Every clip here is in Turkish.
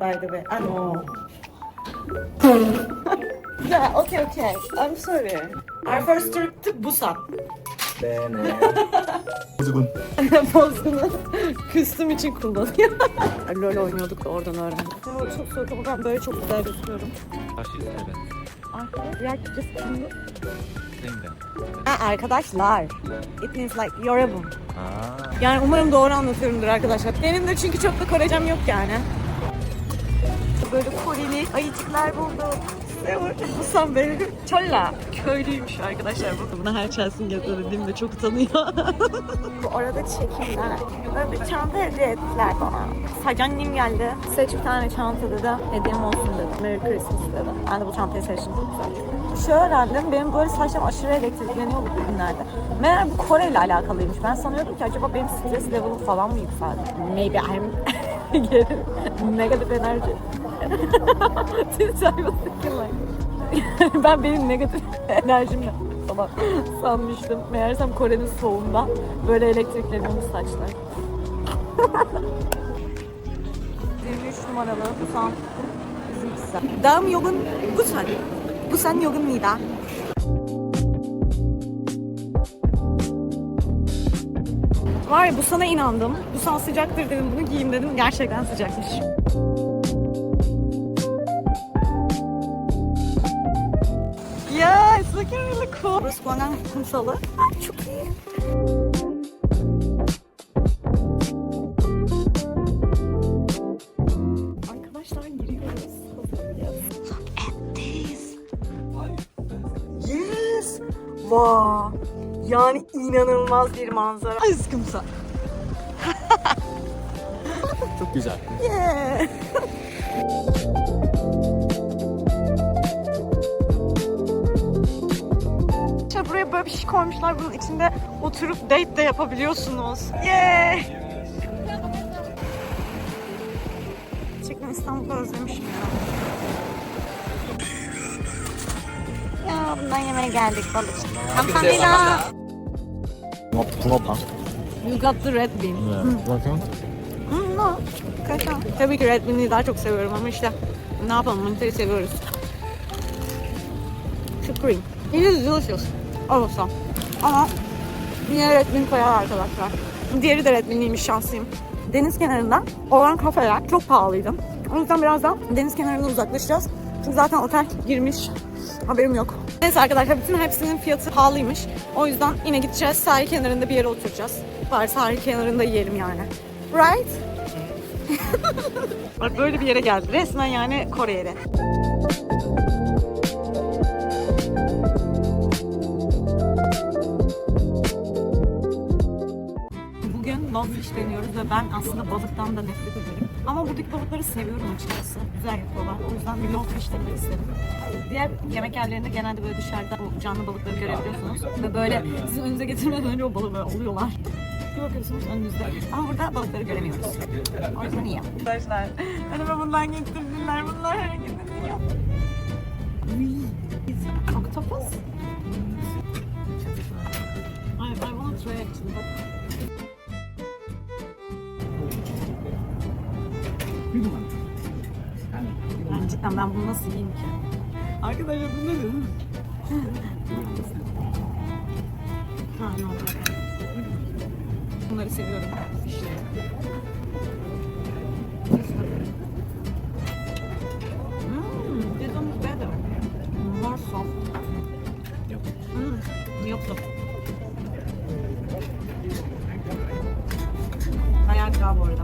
by the way. I know. yeah, okay, okay. I'm sorry. Our first trip to Busan. Bene. Bozgun. Küstüm için kullanıyor. LOL oynuyorduk da oradan öğrendim. Hava çok soğuk ama ben böyle çok güzel gözüküyorum. Aşırı evet. Arkadaşlar, it means like yorabım. Yani umarım doğru anlatıyorumdur arkadaşlar. Benim de çünkü çok da Korecem yok yani. Böyle Koreli ayıcıklar buldum. Busan benim. Çolla. Köylüymüş arkadaşlar. Bakın buna her Chelsea yazıyor dediğimde çok utanıyor. Bu arada çekimler. Böyle bir çanta hediye ettiler bana. Sadece annem geldi. Seç bir tane çanta dedi. Hediyem olsun dedi. Merry Christmas dedi. Ben de bu çantayı seçtim. Çok güzel. Şu öğrendim. Benim böyle saçlarım aşırı elektrikleniyor bu bugünlerde. Meğer bu Kore ile alakalıymış. Ben sanıyordum ki acaba benim stres level'ım falan mı yükseldi? Maybe I'm getting negative energy. Since I was ben benim negatif enerjimle falan sanmıştım. Meğersem Kore'nin soğuğunda böyle elektrikleniyormuş saçlar. 23 numaralı Busan bizim Busan. Dağım yolun Busan. Busan yolun Nida. Var ya Busan'a inandım. Busan sıcaktır dedim bunu giyeyim dedim. Gerçekten sıcakmış. İt's looking really cool. Burası Guang'an kumsalı. Ay, çok iyi. Arkadaşlar giriyoruz. Look at this. Yes. Wow. Yani inanılmaz bir manzara. Aşkımsa. Çok güzel. Yeah. buraya böyle bir şey koymuşlar. Bunun içinde oturup date de yapabiliyorsunuz. Yeee! Yeah. Gerçekten İstanbul'u özlemişim ya. Ya bundan yemeğe geldik balık. Kampanila! You got the red bean. Yeah. Hmm. Welcome. Hmm, no. Kaşan. Tabii ki red bean'i daha çok seviyorum ama işte ne yapalım manitayı seviyoruz. Supreme. It is delicious. Olsa. Ama yine Red Bean koyar arkadaşlar. Diğeri de Red Bean'liymiş şanslıyım. Deniz kenarında olan kafeler çok pahalıydı. O yüzden birazdan deniz kenarından uzaklaşacağız. Çünkü zaten otel girmiş. Haberim yok. Neyse arkadaşlar bütün hepsinin fiyatı pahalıymış. O yüzden yine gideceğiz. Sahil kenarında bir yere oturacağız. Bari sahil kenarında yiyelim yani. Right? Bak böyle bir yere geldi. Resmen yani Kore lobfish deniyoruz ve ben aslında balıktan da nefret ederim. Ama buradaki balıkları seviyorum açıkçası. Güzel yapıyorlar. O yüzden bir lobfish denemek istedim. Diğer yemek yerlerinde genelde böyle dışarıda o canlı balıkları görebiliyorsunuz. Ve böyle sizin önünüze getirmeden önce o balığı böyle oluyorlar. Bir bakıyorsunuz önünüzde. Ama burada balıkları göremiyoruz. O yüzden iyi. Arkadaşlar önüme bundan getirdiler. Bunlar hareket ediyor. Octopus? I, I want to try actually. but- Yani cidden ben bunu nasıl yiyeyim ki? Arkadaşlar bu ne dedim? ha, no. Bunları seviyorum. Fişleri. Mmm, this one is better. More soft. Mmm, yoktu. Bayağı güzel bu arada.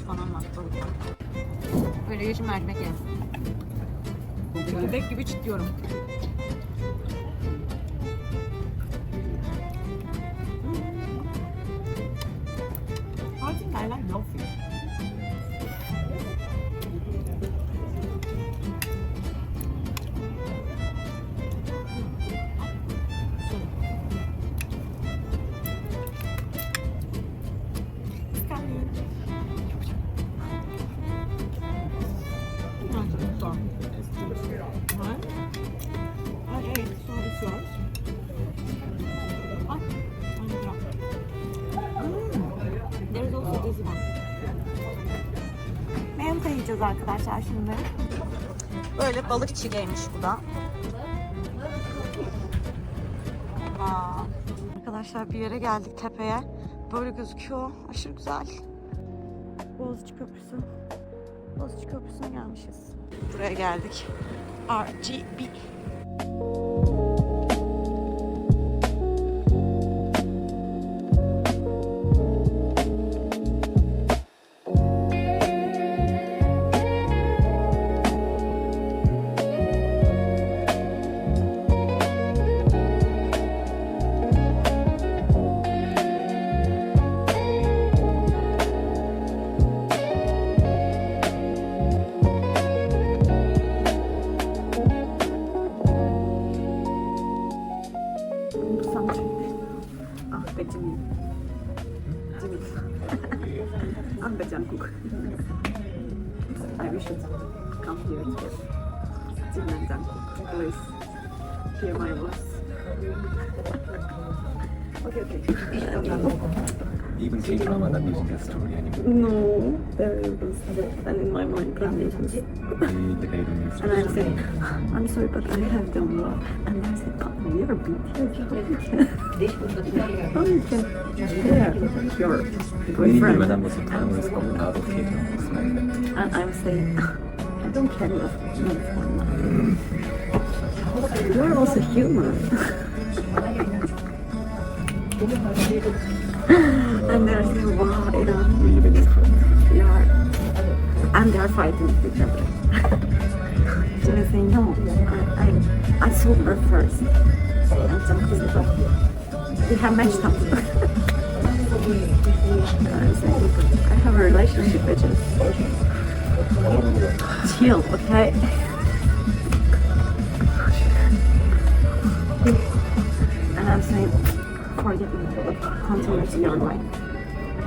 Falan var. balık. Böyle yeşil mercimek yedim. Bebek gibi çitliyorum. Gideceğiz arkadaşlar şimdi. Böyle balık çiğdeymiş bu da. Aa. Arkadaşlar bir yere geldik tepeye. Böyle gözüküyor. Aşırı güzel. Boğaziçi Köprüsü. Boğaziçi Köprüsü'ne gelmişiz. Buraya geldik. RGB. I'm the Jungkook. I wish you come here and Jungkook. Please hear my voice. okay, okay. Even K-drama not using that story anymore. No, there was then in my mind Carnations. They, they don't And I said, I'm sorry, but I have done well. And I said, but we are BTS. oh, you can. Yeah, your Maybe boyfriend. when I was a time, was coming out of K-dramas. And I'm saying, I don't care what you for You're also human. and you know, Really different. you are. And they're fighting with each other. so I say, no, I, I, I saw her first. And said, "Oh, we have matched up. I have a relationship with you. Chill, okay? And I'm saying, forget me, life.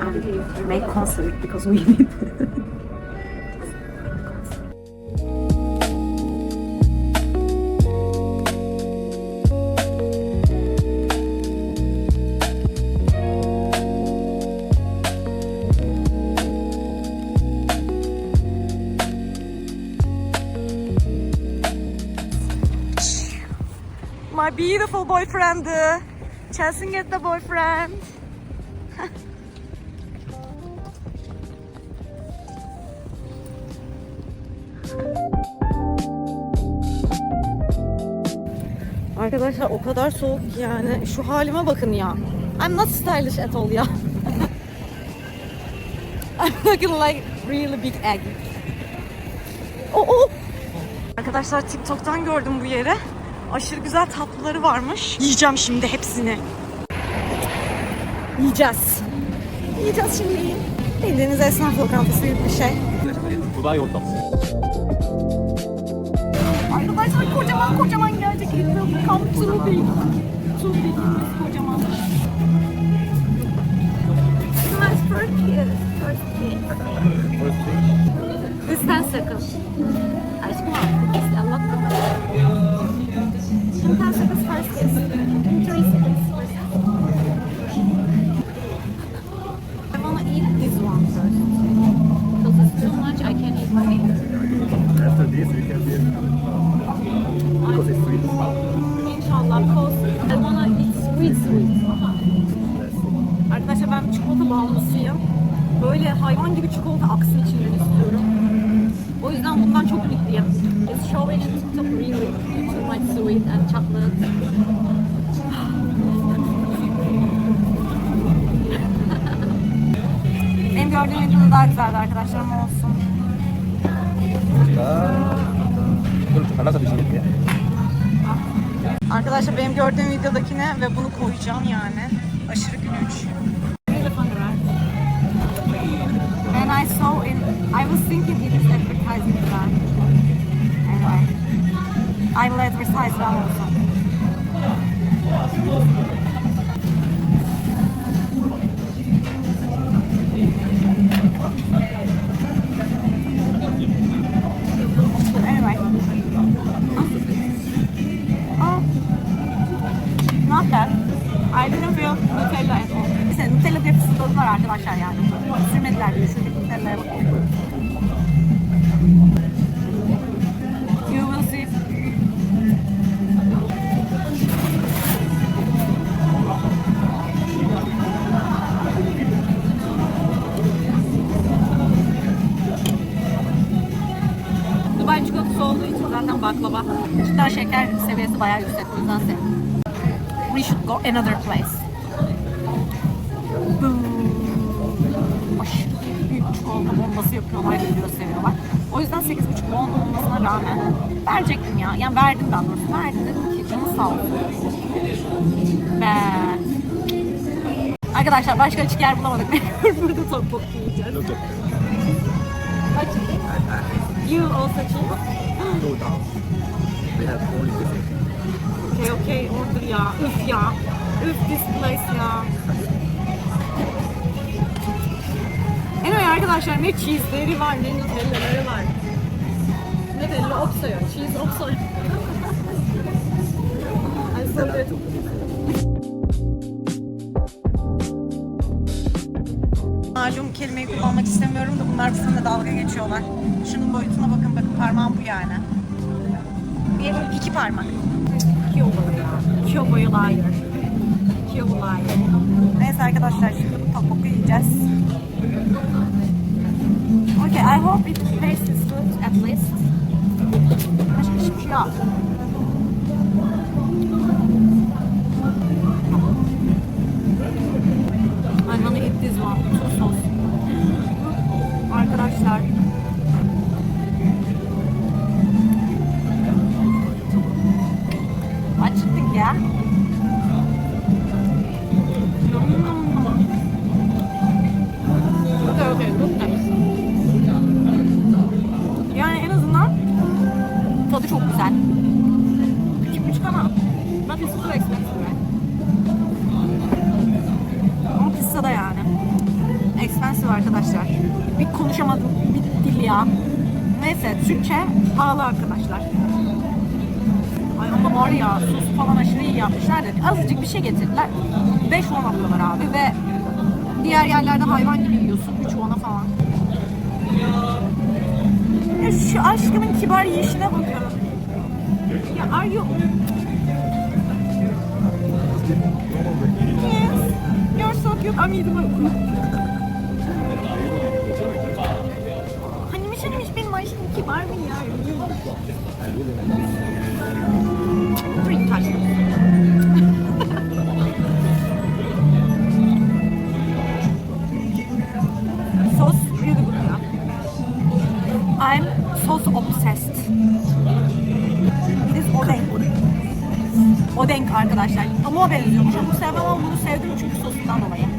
And make concert because we need My beautiful boyfriend. Chasing at the boyfriend. Arkadaşlar o kadar soğuk ki yani. Şu halime bakın ya. I'm not stylish at all ya. I'm looking like really big egg. Oh, oh. Arkadaşlar TikTok'tan gördüm bu yeri. Aşırı güzel tatlıları varmış. Yiyeceğim şimdi hepsini. Yiyeceğiz. Yiyeceğiz şimdi. Bildiğiniz esnaf lokantası gibi bir şey. Dubai Arkadaşlar kocaman kocaman gerçekten. Come too big. Too big. Kocaman. Nice first kiss. First kiss. This 10 seconds. Aşkım artık kiss a lot. 10 seconds first kiss. gördüğüm videoda daha güzeldi arkadaşlarım olsun. Arkadaşlar benim gördüğüm videodakine ve bunu koyacağım yani. Aşırı gülünç. And I saw in, I was thinking it is advertising brand. Anyway, I will advertise that also. Cidden şeker seviyesi bayağı yüksek. O yüzden sevdim. We should go another place. Boom. Aşırı büyük çikolata bombası yapıyorlar, video seviyorlar. O yüzden 8,5 10 olmasına rağmen verecektim ya. Yani verdim daha doğrusu. Verdim dedim ki canı sağ olsun. Ben... Arkadaşlar başka açık yer bulamadık. Burada topuk yiyeceğiz. Look at Açık. You also choose. They have only this. Okay okay order ya. Üf ya. Üf this place ya. Anyway arkadaşlar ne cheese'leri var ne nutellaları var. Nutella opsa yok. Cheese opsa yok. Ay sorry. Malum kelimeyi kullanmak istemiyorum da bunlar bizimle dalga geçiyorlar. Şunun boyutuna bakın bakın parmağım bu yani. Bir, iki parmak. Hayır. İki ovalı hayır. Neyse arkadaşlar şimdi bu topoku yiyeceğiz. Okay, I hope it tastes good at least. Başka hiçbir şey yok. İs too expensive. Ama pizza da yani. Expensive arkadaşlar. Bir konuşamadım bir dil ya. Neyse Türkçe pahalı arkadaşlar. Ay ama var ya sos falan aşırı iyi yapmışlar da azıcık bir şey getirdiler. 5 won alıyorlar abi ve diğer yerlerde hayvan gibi yiyorsun 3 won'a falan. Ya şu aşkımın kibar yiyişine bakın. Ya are you... Cute. I'm eating my Hanimiş hanimiş benim aşkım kibar mı ya? Drink taşlı. Sos really good ya. I'm sauce obsessed. It is odenk. Odenk arkadaşlar. Ama o benziyormuş. Bunu sevmem ama bunu sevdim çünkü sosundan dolayı.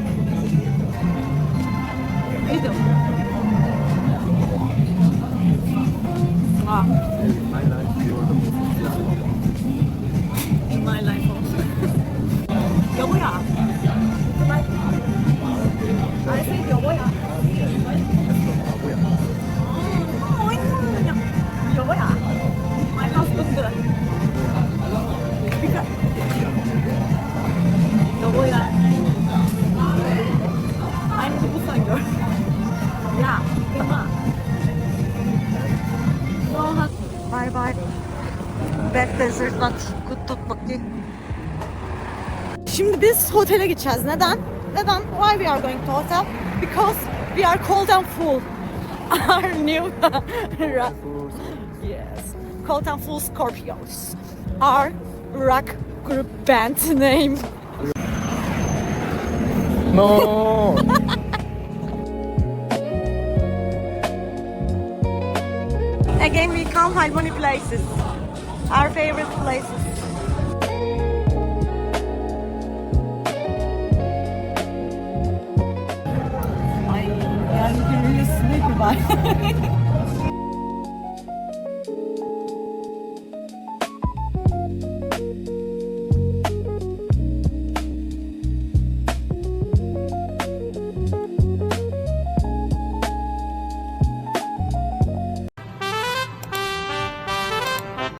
Şimdi biz otele gideceğiz. Neden? Neden? Why we are going to hotel? Because we are cold and full. Our new yes, cold and full Scorpios. Our rock group band name. No. Again, we come Halmoni places. Our favorite places. Ay,